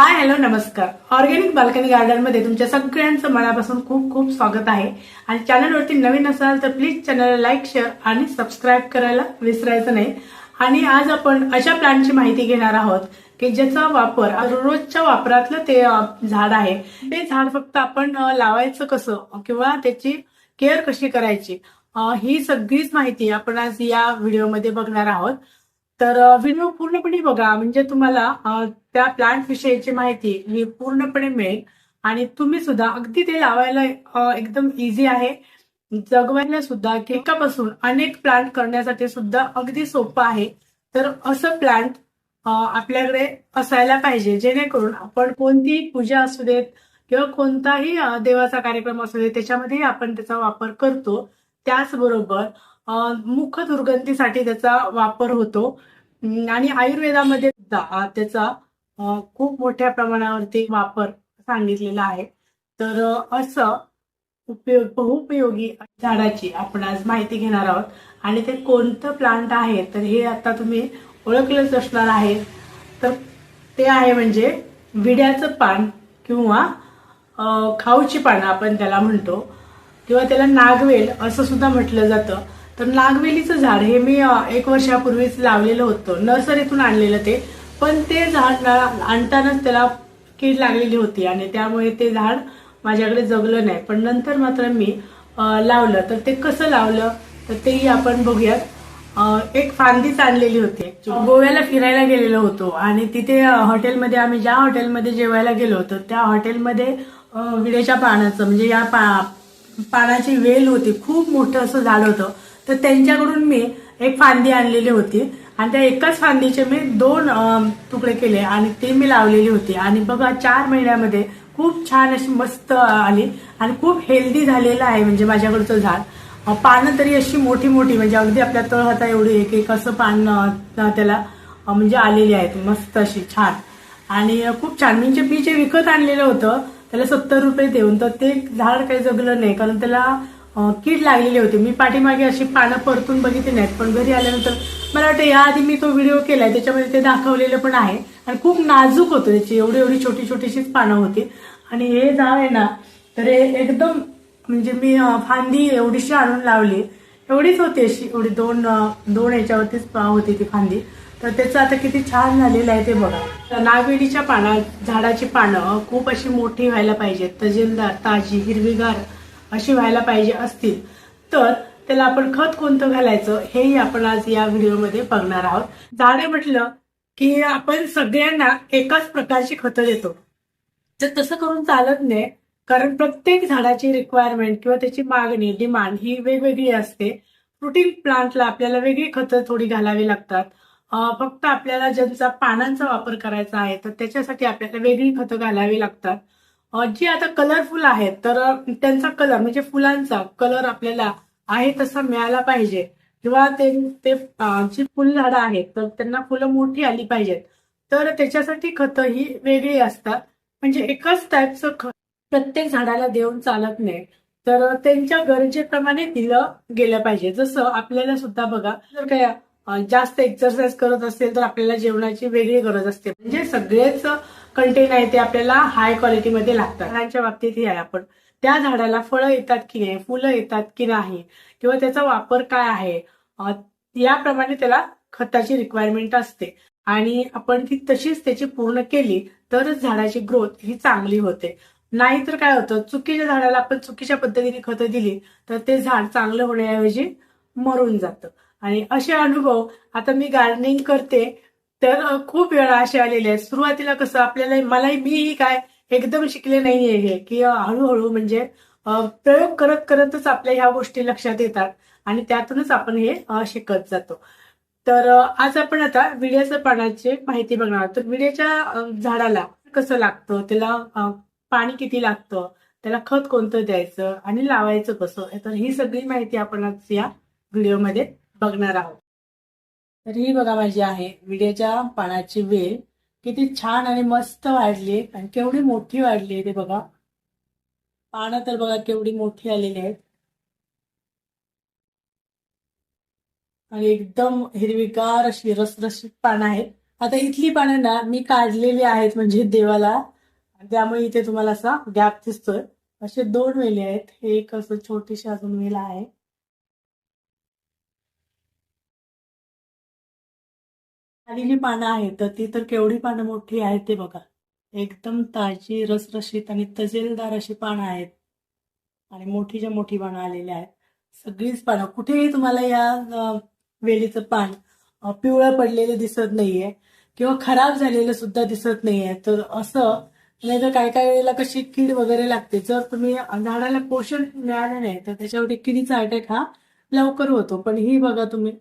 हाय hello नमस्कार. Organic balcony गार्डनमध्ये तुमच्या सगळ्यांचं मनापासून खूप खूप स्वागत आहे. आणि चॅनलवरती नवीन असाल तर प्लीज चॅनलला लाईक शेअर आणि सबस्क्राईब करायला विसरायचं नाही. आणि आज आपण अशा प्लांटची माहिती घेणार आहोत की ज्याचा वापर रोजच्या वापरातलं ते झाड आहे. ते झाड फक्त आपण लावायचं कसं किंवा त्याची केअर कशी करायची ही सगळीच माहिती आपण आज या व्हिडिओमध्ये बघणार आहोत. तर अ, व्हिडिओ पूर्णपणे बघा. म्हणजे तुम्हाला त्या प्लांट विषयीची माहिती ही पूर्णपणे मिळेल. आणि तुम्ही सुद्धा अगदी ते लावायला एकदम इझी आहे. जगवायला सुद्धा केकापासून अनेक प्लांट करण्यासाठी सुद्धा अगदी सोपं आहे. तर असं प्लांट आपल्याकडे असायला पाहिजे. जेणेकरून आपण कोणतीही पूजा असू देत किंवा कोणताही देवाचा कार्यक्रम असू देत त्याच्यामध्येही आपण त्याचा वापर करतो. त्याचबरोबर मुख दुर्गंधीसाठी त्याचा वापर होतो. आणि आयुर्वेदामध्ये सुद्धा त्याचा खूप मोठ्या प्रमाणावरती वापर सांगितलेला आहे. तर असं उपयोग बहुपयोगी झाडाची आपण आज माहिती घेणार आहोत. आणि ते कोणतं प्लांट आहे तर हे आता तुम्ही ओळखलंच असणार आहे. तर ते आहे म्हणजे विड्याचं पान किंवा खाऊची पानं आपण त्याला म्हणतो. किंवा त्याला नागवेल असं सुद्धा म्हटलं जातं. तर नागवेलीचं झाड हे मी एक वर्षापूर्वीच लावलेलं होतं. नर्सरीतून आणलेलं ते. पण ते झाड आणतानाच त्याला कीड लागलेली होती आणि त्यामुळे ते झाड माझ्याकडे जगलं नाही. पण नंतर मात्र मी लावलं. तर ते कसं लावलं? तर तेही आपण बघूयात. एक फांदीच आणलेली होती. गोव्याला फिरायला गेलेलो होतो आणि तिथे हॉटेलमध्ये आम्ही ज्या हॉटेलमध्ये जेवायला गेलो होतो त्या हॉटेलमध्ये विड्याच्या पानाचं म्हणजे या पा पानाची वेल होती. खूप मोठं असं झाड होतं. तर त्यांच्याकडून मी एक फांदी आणलेली होती. आणि त्या एकाच फांदीचे मी दोन तुकडे केले आणि ते मी लावलेली होती. आणि बघा चार महिन्यामध्ये खूप छान अशी मस्त आली आणि खूप हेल्दी झालेलं आहे म्हणजे माझ्याकडचं झाड. पानं तरी अशी मोठी मोठी म्हणजे अगदी आपल्या तळ हाता एवढी एक एक असं पान त्याला म्हणजे आलेली आहेत. मस्त अशी छान. आणि खूप छान. म्हणजे मी जे विकत आणलेलं होतं त्याला सत्तर रुपये देऊन तर ते झाड काही जगलं नाही. कारण त्याला कीड लागलेली होती. मी पाठीमागे अशी पानं परतून बघितली नाहीत पण घरी आल्यानंतर मला वाटतं याआधी मी तो व्हिडिओ केलाय त्याच्यामध्ये ते दाखवलेलं पण आहे. आणि खूप नाजूक होतं त्याची एवढी एवढी छोटी छोटीशीच पानं होती. आणि हे झाड आहे ना तर हे एकदम म्हणजे मी फांदी एवढीशी आणून लावली. एवढीच होती अशी एवढी दोन दोन याच्यावरतीच पा- होती ती फांदी. तर त्याचं आता किती छान झालेलं आहे ते बघा. नागवेलीच्या पाना झाडाची पानं खूप अशी मोठी व्हायला पाहिजेत. तजेलदार ताजी हिरवीगार अशी व्हायला पाहिजे असतील तर त्याला आपण खत कोणतं घालायचं हेही आपण आज या व्हिडिओमध्ये बघणार आहोत. झाडे म्हटलं की आपण सगळ्यांना एकाच प्रकारची खतं देतो. तर तसं करून चालत नाही कारण प्रत्येक झाडाची रिक्वायरमेंट किंवा त्याची मागणी डिमांड ही वेगवेगळी असते. फ्रुटिंग प्लांटला आपल्याला वेगळी खतं थोडी घालावी लागतात. फक्त आपल्याला ज्यांचा पानांचा वापर करायचा आहे तर त्याच्यासाठी आपल्याला वेगळी खतं घालावी लागतात. जी आता कलरफुल आहेत तर त्यांचा कलर म्हणजे फुलांचा कलर आपल्याला आहे तसा मिळाला पाहिजे. किंवा ते ते जी फुलझाडं आहेत तर त्यांना फुलं मोठी आली पाहिजेत. तर त्याच्यासाठी खतं ही वेगळी असतात. म्हणजे एकाच टाईपचं खत प्रत्येक झाडाला देऊन चालत नाही. तर त्यांच्या गरजेप्रमाणे दिलं गेलं पाहिजे. जसं आपल्याला सुद्धा बघा जर काय जास्त एक्सरसाइज करत असेल तर आपल्याला जेवणाची वेगळी गरज असते. म्हणजे सगळेच कंटेन आहे ते आपल्याला हाय क्वालिटीमध्ये लागतात. झाडांच्या बाबतीत हे आहे आपण. त्या झाडाला फळं येतात की नाही फुलं येतात की नाही किंवा त्याचा वापर काय आहे याप्रमाणे त्याला खताची रिक्वायरमेंट असते. आणि आपण ती तशीच त्याची पूर्ण केली तरच झाडाची ग्रोथ ही चांगली होते. नाहीतर काय होतं चुकीच्या झाडाला आपण चुकीच्या पद्धतीने खतं दिली तर ते झाड चांगलं होण्याऐवजी मरून जातं. आणि असे अनुभव आता मी गार्डनिंग करते तर खूप वेळा असे आलेले आहेत. सुरुवातीला कसं आपल्याला मलाही मीही काय एकदम शिकले नाहीये हे की हळूहळू म्हणजे प्रयोग करत करतच आपल्या ह्या गोष्टी लक्षात येतात आणि त्यातूनच आपण हे शिकत जातो. तर आज आपण आता विड्याच्या पानाची माहिती बघणार आहोत. तर विड्याच्या झाडाला कसं लागतं? त्याला पाणी किती लागतं? त्याला खत कोणतं द्यायचं? आणि लावायचं कसं? तर ही सगळी माहिती आपण आज या व्हिडिओमध्ये बघणार आहोत. तर ही बघा माझी आहे. विड्याच्या पानाची वेल किती छान आणि मस्त वाढली आणि केवढी मोठी वाढली आहे ते बघा. पानं तर बघा केवढी मोठी आलेली आहेत. आणि एकदम हिरवीगार अशी रसरशीत पानं आहेत. आता इथली पानं ना मी काढलेली आहेत म्हणजे देवाला. त्यामुळे इथे तुम्हाला असा गॅप दिसतोय. असे दोन वेली आहेत. हे एक असं छोटीशी अजून वेल आहे. आलेली पानं आहेत तर ती तर केवढी पानं मोठी आहेत ते बघा. एकदम ताजी रसरशीत आणि तजेलदार अशी पानं आहेत. आणि मोठीच्या मोठी पानं आलेली आहेत. सगळीच पानं कुठेही तुम्हाला या वेळीचं वेलीचं पान पिवळं पडलेलं दिसत नाहीये किंवा खराब झालेलं सुद्धा दिसत नाहीये. तर असं नाही तर काय काय वेळेला कशी कीड वगैरे लागते जर तुम्ही झाडाला पोषण मिळालं नाही तर त्याच्यावरती किडीचा अटॅक हा लवकर होतो. पण ही बघा तुम्ही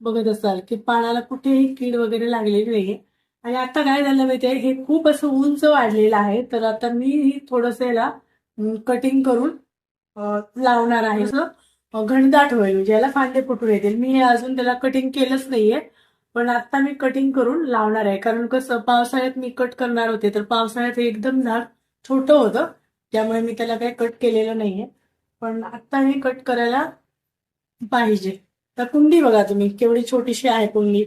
बघत असाल की पानाला कुठेही कीड वगैरे लागलेली नाहीये. आणि आता काय झालं माहितीये? हे खूप असं उंच वाढलेलं आहे. तर आता मी थोडस याला कटिंग करून लावणार आहे. असं घनदाट होईल. म्हणजे याला फांदे फुटून येतील. मी हे अजून त्याला कटिंग केलंच नाहीये. पण आता मी कटिंग करून लावणार आहे. कारण कसं पावसाळ्यात मी कट करणार होते. तर पावसाळ्यात हे एकदम झाड छोटं होतं. त्यामुळे मी त्याला काही कट केलेलं नाहीये. पण आता हे कट करायला पाहिजे. तर कुंडी बघा तुम्ही केवढी छोटीशी आहे कुंडी.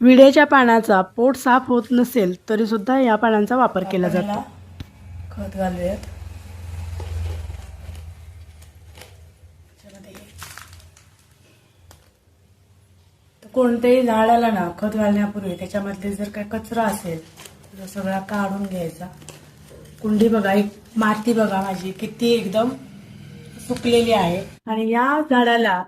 विड्याच्या पानाचा पोट साफ होत नसेल तरी सुद्धा या पानांचा वापर केला जातो. खत घालूयात. कोणत्याही झाडाला ना खत घालण्यापूर्वी त्याच्यामधले जर काय कचरा असेल तर तो सगळा काढून घ्यायचा. कुंडी बघा एक माती बघा माझी किती एकदम सुकलेली आहे. आणि या झाडाला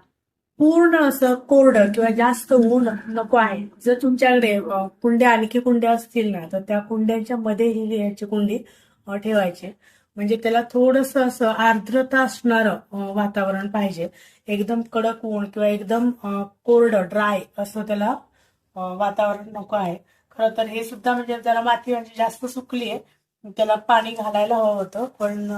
पूर्ण असं कोरडं किंवा जास्त ऊन नको आहे. जर तुमच्याकडे कुंड्या आणखी कुंड्या असतील ना तर त्या कुंड्यांच्या मध्ये ही याची कुंडी ठेवायची. म्हणजे त्याला थोडस असं आर्द्रता असणारं वातावरण पाहिजे. एकदम कडक ऊन किंवा एकदम कोरड कोरडं ड्राय असं त्याला वातावरण नको आहे. खरं तर हे सुद्धा म्हणजे त्याला माती म्हणजे जास्त सुकली आहे त्याला पाणी घालायला हवं होतं पण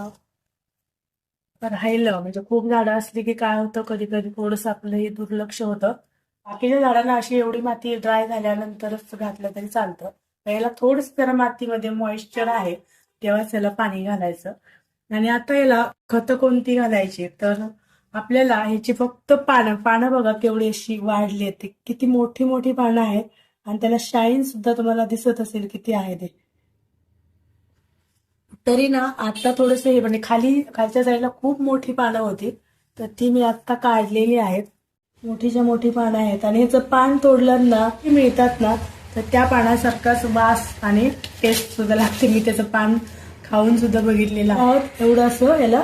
राहिलं म्हणजे खूप झाडं असली की काय होतं कधी कधी थोडंसं आपलं हे दुर्लक्ष होतं. बाकीच्या झाडांना अशी एवढी माती ड्राय झाल्यानंतरच घातलं तरी चालतं. याला थोडंसं जरा मातीमध्ये मॉइश्चर आहे तेव्हाच याला पाणी घालायचं. आणि आता याला खतं कोणती घालायची? तर आपल्याला ह्याची फक्त पानं पानं बघा केवढी अशी वाढली आहेत. किती मोठी मोठी पानं आहेत. आणि त्याला शाईन सुद्धा तुम्हाला दिसत असेल किती आहे ते. तरी ना आता थोडस हे म्हणजे खाली खालच्या साईडला खूप मोठी पानं होती तर ती मी आता काढलेली आहेत. मोठीच्या मोठी पानं आहेत. आणि ह्याचं पान तोडलं ना ते मिळतात ना तर त्या पानासारखाच वास आणि टेस्ट सुद्धा लागते. मी त्याचं पान खाऊन सुद्धा बघितलेलं आहोत एवढं असं याला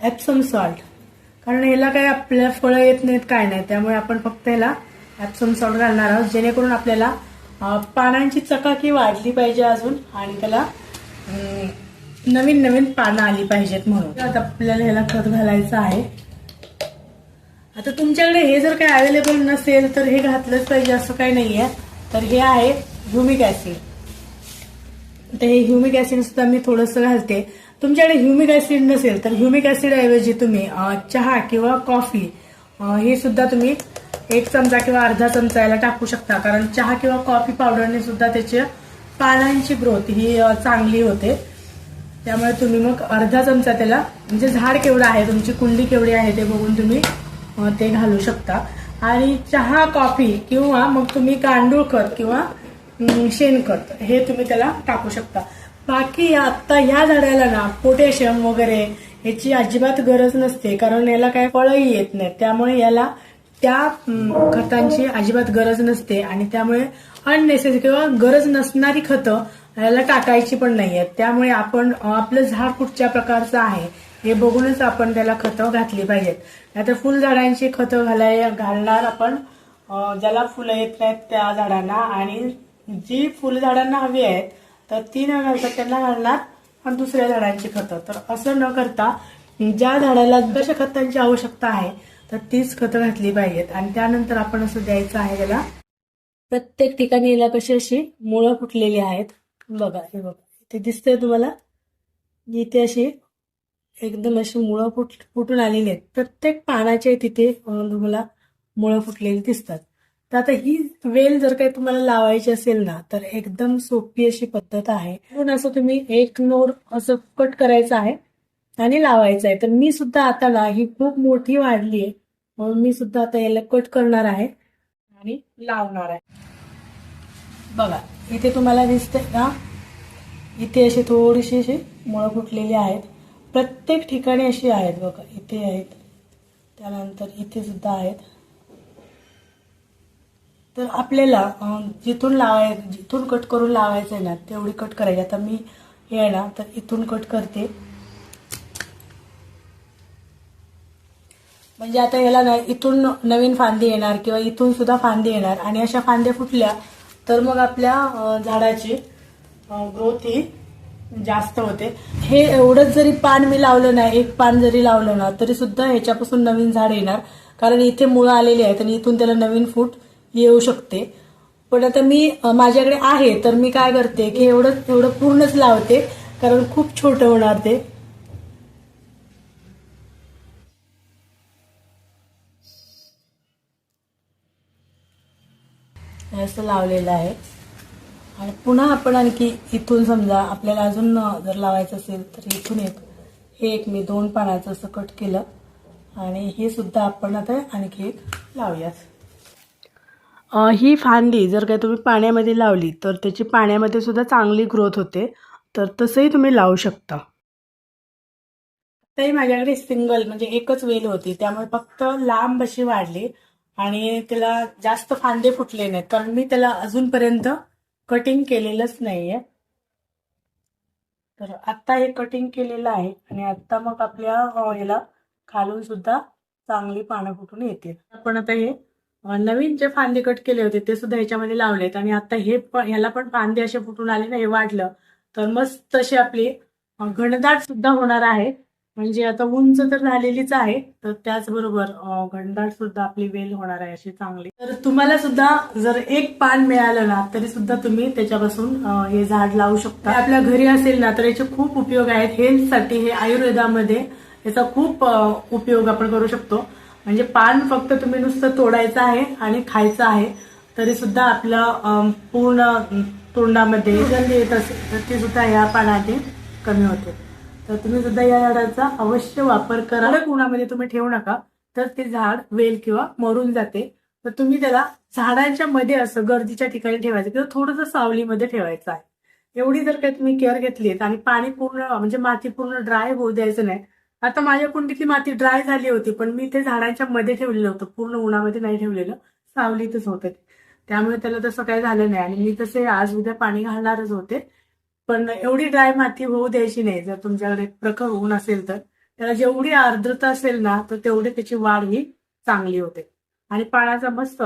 ॲप्सम सॉल्ट कारण याला काही आपल्या फळं येत नाहीत काय नाही त्यामुळे आपण फक्त याला ॲप्सम सॉल्ट घालणार आहोत जेणेकरून आपल्याला पानांची चकाकी वाढली पाहिजे अजून आणि त्याला नवीन नवीन पानं आली पाहिजेत म्हणून. आता आपल्याला ह्याला खत घालायचं आहे. आता तुमच्याकडे हे जर काही अवेलेबल नसेल तर हे घातलंच पाहिजे असं काही नाहीये. तर हे आहे ह्युमिक ऍसिड तर हे ह्युमिक ऍसिड सुद्धा मी थोडंसं घालते. तुमच्याकडे ह्युमिक ऍसिड नसेल तर ह्युमिक ऍसिड ऐवजी तुम्ही चहा किंवा कॉफी हे सुद्धा तुम्ही एक चमचा किंवा अर्धा चमचा याला टाकू शकता. कारण चहा किंवा कॉफी पावडरने सुद्धा त्याच्या पानांची ग्रोथ ही चांगली होते. त्यामुळे तुम्ही मग अर्धा चमचा त्याला म्हणजे झाड केवढं आहे तुमची कुंडी केवढी आहे ते बघून तुम्ही ते घालू शकता. आणि चहा कॉफी किंवा मग तुम्ही गांडूळ खत किंवा शेणखत हे तुम्ही त्याला टाकू शकता. बाकी आता ह्या झाडाला ना पोटॅशियम वगैरे याची अजिबात गरज नसते कारण याला काय फळही येत नाही त्यामुळे याला त्या खतांची अजिबात गरज नसते आणि त्यामुळे अननेसेसरी किंवा गरज नसणारी खतं याला टाकायची पण नाही आहेत त्यामुळे आपण आपलं झाड कुठच्या प्रकारचं आहे हे बघूनच आपण त्याला खतं घातली पाहिजेत. नाहीतर फुलझाडांची खतं घालाय घालणार आपण ज्याला फुलं येत नाहीत त्या झाडांना. आणि जी फुलझाडांना हवी आहेत तर ती न घालता त्यांना घालणार आणि दुसऱ्या झाडांची खतं. तर असं न करता ज्या झाडाला जशा खतांची आवश्यकता आहे तर तीच खतं घातली पाहिजेत. आणि त्यानंतर आपण असं द्यायचं आहे त्याला. प्रत्येक ठिकाणी याला कशी अशी मुळं फुटलेली आहेत. बघा हे बघा. इथे दिसतंय तुम्हाला. इथे अशी एकदम अशी मुळं फुट फुटून आलेली आहेत. प्रत्येक पानाच्या तिथे तुम्हाला मुळं फुटलेली दिसतात. तर आता ही वेल जर काही तुम्हाला लावायची असेल ना तर एकदम सोपी अशी पद्धत आहे. म्हणून असं तुम्ही एक नोर असं कट करायचं आहे आणि लावायचं आहे. तर मी सुद्धा आता ना ही खूप मोठी वाढली आहे. म्हणून मी सुद्धा आता याला कट करणार आहे आणि लावणार आहे. बघा इथे तुम्हाला दिसते ना इथे अशी थोडीशी अशी मुळं फुटलेली आहेत. प्रत्येक ठिकाणी अशी आहेत बघा इथे आहेत. त्यानंतर इथे सुद्धा आहेत. तर आपल्याला जिथून लावाय जिथून कट करून लावायचं आहे ना तेवढी कट करायची. आता मी हे आहे ना तर इथून कट करते. म्हणजे आता याला ना इथून नवीन फांदी येणार किंवा इथून सुद्धा फांदी येणार. आणि अशा फांद्या फुटल्या तर मग आपल्या झाडाची ग्रोथ ही जास्त होते. हे एवढंच जरी पान मी लावलं नाही एक पान जरी लावलं ना तरी सुद्धा ह्याच्यापासून नवीन झाड येणार. कारण इथे मुळं आलेली आहेत आणि इथून त्याला नवीन फूट येऊ शकते. पण आता मी माझ्याकडे आहे तर मी काय करते की एवढं एवढं पूर्णच लावते. कारण खूप छोटं होणार ते. असं लावलेलं आहे. आणि पुन्हा आपण आणखी इथून समजा आपल्याला अजून जर लावायचं असेल तर इथून एक हे एक मी दोन पानाचं असं कट केलं. आणि हे सुद्धा आपण आता आणखी एक लावूयात. अ, ही फांदी जर काय तुम्ही पाण्यामध्ये लावली तर त्याची पाण्यामध्ये सुद्धा चांगली ग्रोथ होते. तर तसंही तुम्ही लावू शकता. तरी माझ्याकडे सिंगल म्हणजे एकच वेल होती. त्यामुळे फक्त लांब अशी वाढली. आणि त्याला जास्त फांदे फुटले नाहीत. कारण मी त्याला अजूनपर्यंत कटिंग केलेलंच नाहीये. तर आता हे कटिंग केलेलं आहे आणि आता मग आपल्या याला खालून सुद्धा चांगली पानं फुटून येतील आपण आता हे नवीन जे फांदे कट केले होते ते सुद्धा ह्याच्यामध्ये लावलेत आणि आता हे याला ह्याला पण फांदे असे फुटून आले ना हे वाढलं. तर मस्त अशी आपली घनदाट सुद्धा होणार आहे. म्हणजे आता उंच तर झालेलीच आहे तर त्याचबरोबर अ, घनदाट सुद्धा आपली वेल होणार आहे अशी चांगली. तर तुम्हाला सुद्धा जर एक पान मिळालं ना तरी सुद्धा तुम्ही त्याच्यापासून हे झाड लावू शकता. आपल्या घरी असेल ना तर याचे खूप उपयोग आहेत. हेल्थसाठी हे आयुर्वेदामध्ये याचा खूप उपयोग आपण करू शकतो. म्हणजे पान फक्त तुम्ही नुसतं तोडायचं आहे आणि खायचं आहे तरी सुद्धा आपलं पूर्ण तोंडामध्ये गंध येत असेल तर ती सुद्धा या पानाने कमी होते. तर तुम्ही सुद्धा या झाडाचा अवश्य वापर करा. कडक उन्हामध्ये तुम्ही ठेवू नका तर ते झाड वेल किंवा मरून जाते. तर तुम्ही त्याला झाडांच्या मध्ये असं गर्दीच्या ठिकाणी ठेवायचं किंवा थोडंसं सावलीमध्ये ठेवायचं आहे. एवढी जर काही तुम्ही केअर घेतलीत आणि पाणी पूर्ण म्हणजे माती पूर्ण ड्राय होऊ द्यायचं नाही. आता माझ्या कुंडीतली माती ड्राय झाली होती पण मी ते झाडांच्या मध्ये ठेवलेलं होतं पूर्ण उन्हामध्ये नाही ठेवलेलं सावलीतच होतं त्यामुळे त्याला तसं काही झालं नाही आणि मी तसे आज उद्या पाणी घालणारच होते. पण एवढी ड्राय माती होऊ द्यायची नाही. जर तुमच्याकडे प्रखर ऊन असेल तर. त्याला जेवढी आर्द्रता असेल ना तर तेवढी त्याची वाढ ही चांगली होते. आणि पाण्याचा मस्त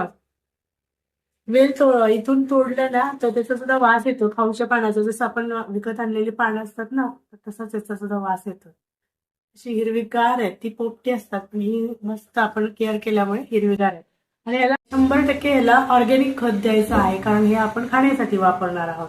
वेल तो इथून तोडलं ना तर त्याचा सुद्धा वास येतो. खाऊच्या पाण्याचा. जसं आपण विकत आणलेली पानं असतात ना तर तसाच त्याचा सुद्धा वास येतो. अशी हिरवीगार आहे ती पोपटी असतात. पण ही मस्त आपण केअर केल्यामुळे हिरवीगार आहे आणि याला शंभर टक्के याला ऑर्गॅनिक खत द्यायचं आहे. कारण हे आपण खाण्यासाठी वापरणार आहोत.